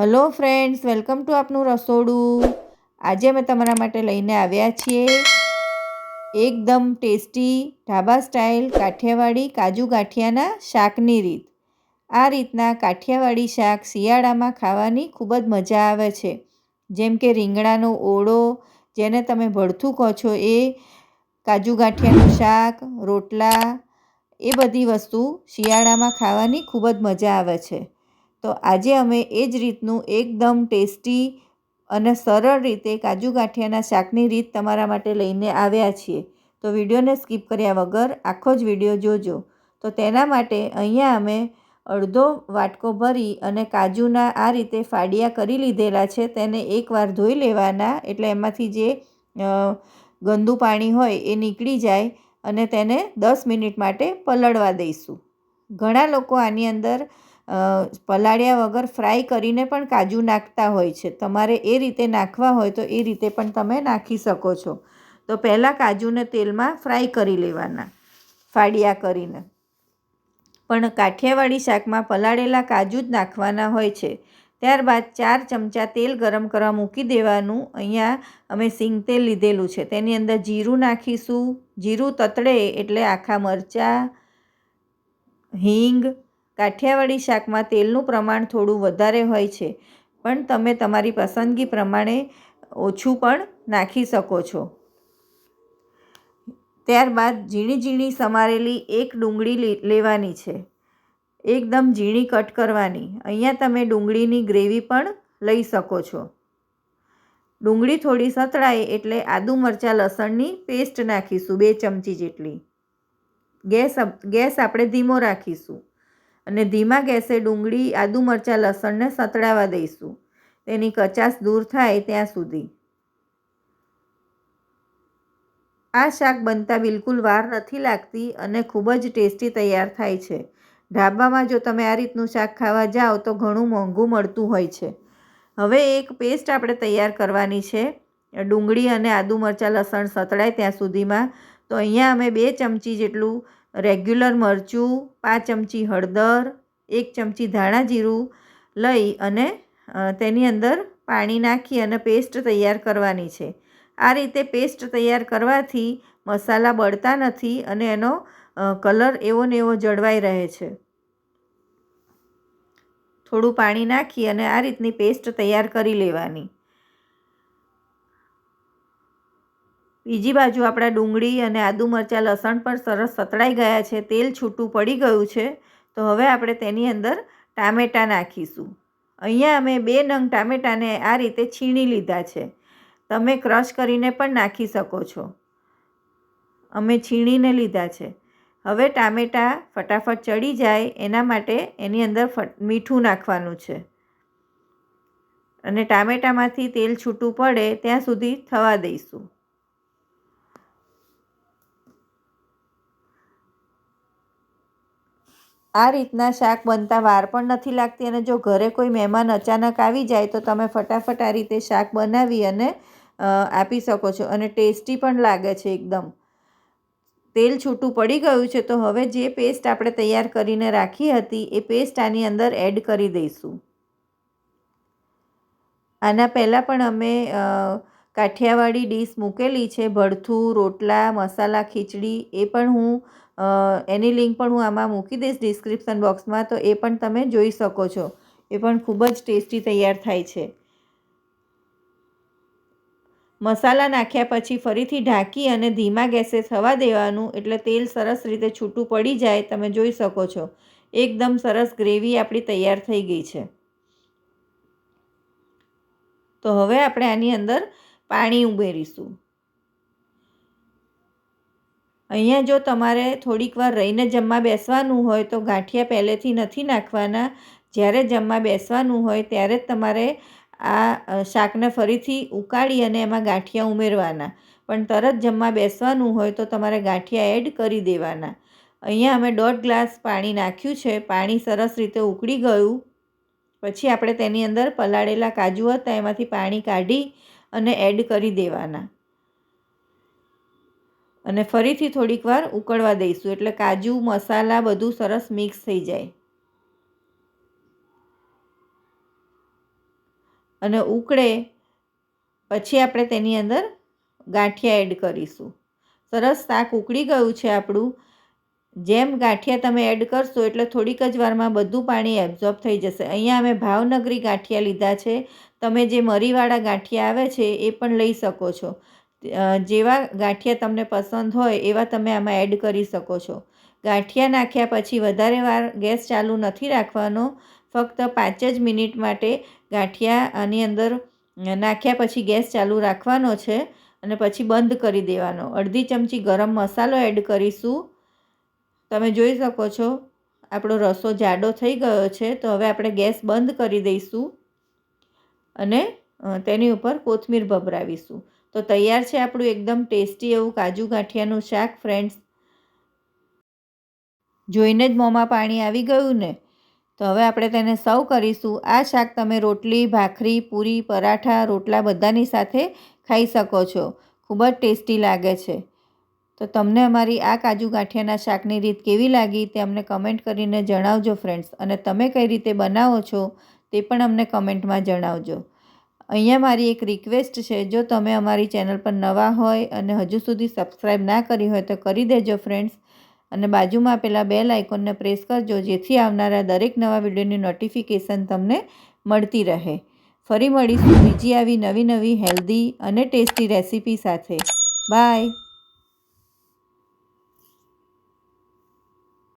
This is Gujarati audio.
હલો ફ્રેન્ડ્સ, વેલકમ ટુ આપનું રસોડું. આજે અમે તમારા માટે લઈને આવ્યા છીએ એકદમ ટેસ્ટી ઢાબા સ્ટાઇલ કાઠિયાવાડી કાજુ ગાંઠિયાના શાકની રીત. આ રીતના કાઠિયાવાડી શાક શિયાળામાં ખાવાની ખૂબ જ મજા આવે છે. જેમ કે રીંગણાનો ઓળો, જેને તમે ભડથું કહો છો, એ કાજુ ગાંઠિયાનું શાક, રોટલા, એ બધી વસ્તુ શિયાળામાં ખાવાની ખૂબ જ મજા આવે છે. તો આજે અમે એ જ રીતનું એકદમ ટેસ્ટી અને સરળ રીતે કાજુ ગાંઠિયાના શાકની રીત તમારા માટે લઈને આવ્યા છીએ. તો વિડીયોને સ્કીપ કર્યા વગર આખો જ વીડિયો જોજો. તો તેના માટે અહીંયા અમે અડધો વાટકો ભરી અને કાજુના આ રીતે ફાડિયા કરી લીધેલા છે. તેને એકવાર ધોઈ લેવાના એટલે એમાંથી જે ગંદુ પાણી હોય એ નીકળી જાય અને તેને દસ મિનિટ માટે પલળવા દઈશું. ઘણા લોકો આની અંદર પલાળ્યા વગર ફ્રાય કરીને પણ કાજુ નાખતા હોય છે. તમારે એ રીતે નાખવા હોય તો એ રીતે પણ તમે નાખી શકો છો. તો પહેલાં કાજુને તેલમાં ફ્રાય કરી લેવાના, ફાડિયા કરીને. પણ કાઠિયાવાડી શાકમાં પલાળેલા કાજુ જ નાખવાના હોય છે. ત્યારબાદ ચાર ચમચા તેલ ગરમ કરવા મૂકી દેવાનું. અહીંયા અમે સિંગ તેલ લીધેલું છે. તેની અંદર જીરું નાખીશું. જીરું તતડે એટલે આખા મરચાં, હિંગ કાઠિયાવાડી શાકમાં તેલનું પ્રમાણ થોડું વધારે હોય છે, પણ તમે તમારી પસંદગી પ્રમાણે ઓછું પણ નાખી શકો છો. ત્યારબાદ ઝીણી ઝીણી સમારેલી એક ડુંગળી લેવાની છે. એકદમ ઝીણી કટ કરવાની. અહીંયા તમે ડુંગળીની ગ્રેવી પણ લઈ શકો છો. ડુંગળી થોડી સતળાય એટલે આદુ મરચાં લસણની પેસ્ટ નાખીશું બે ચમચી જેટલી. ગેસ ગેસ આપણે ધીમો રાખીશું. અને ધીમા ગેસે ડુંગળી, આદુ મરચાં, લસણને સતળાવા દઈશું. તેની કચાશ દૂર થાય ત્યાં સુધી. આ શાક બનતા બિલકુલ વાર નથી લાગતી અને ખૂબ જ ટેસ્ટી તૈયાર થાય છે. ઢાબામાં જો તમે આ રીતનું શાક ખાવા જાઓ તો ઘણું મોંઘું મળતું હોય છે. હવે એક પેસ્ટ આપણે તૈયાર કરવાની છે. ડુંગળી અને આદુ મરચાં, લસણ સતળાય ત્યાં સુધીમાં. તો અહીંયા અમે બે ચમચી જેટલું રેગ્યુલર મરચું, પાંચ ચમચી હળદર, એક ચમચી ધાણા જીરું લઈ અને તેની અંદર પાણી નાખી અને પેસ્ટ તૈયાર કરવાની છે. આ રીતે પેસ્ટ તૈયાર કરવાથી મસાલા બળતા નથી અને એનો કલર એવો ને એવો જળવાઈ રહે છે. થોડું પાણી નાખી અને આ રીતની પેસ્ટ તૈયાર કરી લેવાની. બીજી બાજુ આપણા ડુંગળી અને આદુ મરચાં લસણ પણ સરસ સતળાઈ ગયા છે, તેલ છૂટું પડી ગયું છે, તો હવે આપણે તેની અંદર ટામેટાં નાખીશું. અહીંયા અમે બે નંગ ટામેટાને આ રીતે છીણી લીધા છે. તમે ક્રશ કરીને પણ નાખી શકો છો. અમે છીણીને લીધા છે. હવે ટામેટાં ફટાફટ ચડી જાય, એના માટે એની અંદર મીઠું નાખવાનું છે. અને ટામેટામાંથી તેલ છૂટું પડે, ત્યાં સુધી થવા દઈશું. આ રીતના શાક બનતા વાર પણ નથી લાગતી અને જો ઘરે કોઈ મહેમાન અચાનક આવી જાય તો તમે ફટાફટ આ રીતે શાક બનાવી અને આપી શકો છો અને ટેસ્ટી પણ લાગે છે એકદમ. તેલ છૂટું પડી ગયું છે તો હવે જે પેસ્ટ આપણે તૈયાર કરીને રાખી હતી એ પેસ્ટ આની અંદર એડ કરી દઈશું. આના પહેલાં પણ અમે કાઠિયાવાડી ડીશ મૂકેલી છે, ભડથું, રોટલા, મસાલા, ખીચડી, એ પણ હું એની લિંક પણ હું આમાં મૂકી દઈશ ડિસ્ક્રિપ્શન બોક્સમાં, તો એ પણ તમે જોઈ શકો છો. એ પણ ખૂબ જ ટેસ્ટી તૈયાર થાય છે. મસાલા નાખ્યા પછી ફરીથી ઢાંકી અને ધીમા ગેસે થવા દેવાનું, એટલે તેલ સરસ રીતે છૂટું પડી જાય, તમે જોઈ શકો છો. એકદમ સરસ ગ્રેવી આપણી તૈયાર થઈ ગઈ છે. તો હવે આપણે આની અંદર પાણી ઉમેરીશું. અહીંયા જો તમારે થોડીક વાર રહીને જમવા બેસવાનું હોય તો ગાંઠિયા પહેલેથી નથી નાખવાના. જ્યારે જમવા બેસવાનું હોય ત્યારે જ તમારે આ શાકને ફરીથી ઉકાળી અને એમાં ગાંઠિયા ઉમેરવાના. પણ તરત જમવા બેસવાનું હોય તો તમારે ગાંઠિયા એડ કરી દેવાના. અહીંયા અમે દોઢ ગ્લાસ પાણી નાખ્યું છે. પાણી સરસ રીતે ઉકળી ગયું. પછી આપણે તેની અંદર પલાળેલા કાજુ હતા, એમાંથી પાણી કાઢી અને એડ કરી દેવાના. અને ફરીથી થોડીક વાર ઉકળવા દઈશું, એટલે કાજુ, મસાલા બધું સરસ મિક્સ થઈ જાય. અને ઉકળે પછી આપણે તેની અંદર ગાંઠિયા એડ કરીશું. સરસ શાક ઉકળી ગયું છે આપણું જેમ ગાંઠિયા તમે એડ કરશો એટલે થોડીક જ વારમાં બધું પાણી એબ્ઝોર્બ થઈ જશે. અહીંયા અમે ભાવનગરી ગાંઠિયા લીધા છે. તમે જે મરીવાળા ગાંઠિયા આવે છે, એ પણ લઈ શકો છો. જેવા ગાંઠિયા તમને પસંદ હોય, એવા તમે આમાં એડ કરી શકો છો. ગાંઠિયા નાખ્યા પછી વધારે વાર ગેસ ચાલુ નથી રાખવાનો. ફક્ત પાંચ જ મિનિટ માટે ગાંઠિયા આની અંદર નાખ્યા પછી ગેસ ચાલુ રાખવાનો છે અને પછી બંધ કરી દેવાનો. અડધી ચમચી ગરમ મસાલો એડ કરીશું. તમે જોઈ શકો છો, આપણો રસો જાડો થઈ ગયો છે, તો હવે આપણે ગેસ બંધ કરી દઈશું અને તેની ઉપર કોથમીર ભભરાવીશું. તો તૈયાર છે આપણું એકદમ ટેસ્ટી એવું કાજુ ગાંઠિયાનું શાક, ફ્રેન્ડ્સ. જોઈને જ મોંમાં પાણી આવી ગયું ને? તો હવે આપણે તેને સર્વ કરીશું. આ શાક તમે રોટલી, ભાખરી, પૂરી, પરાઠા, રોટલા બધાની સાથે ખાઈ શકો છો. ખૂબ જ ટેસ્ટી લાગે છે. તો તમને અમારી આ કાજુ ગાંઠિયાના શાકની રીત કેવી લાગી તે અમને કમેન્ટ કરીને જણાવજો ફ્રેન્ડ્સ. અને તમે કઈ રીતે બનાવો છો તે પણ અમને કમેન્ટમાં જણાવજો. અહીંયા મારી એક રિક્વેસ્ટ છે, જો તમે અમારી ચેનલ પર નવા હોય અને હજુ સુધી સબસ્ક્રાઈબ ના કરી હોય તો કરી દેજો ફ્રેન્ડ્સ. અને બાજુમાં આપેલા બેલ આઇકોનને પ્રેસ કરજો, જેથી આવનારા દરેક નવા વિડીયોની નોટિફિકેશન તમને મળતી રહે. ફરી મળીશું બીજી આવી નવી નવી હેલ્ધી અને ટેસ્ટી રેસીપી સાથે. બાય.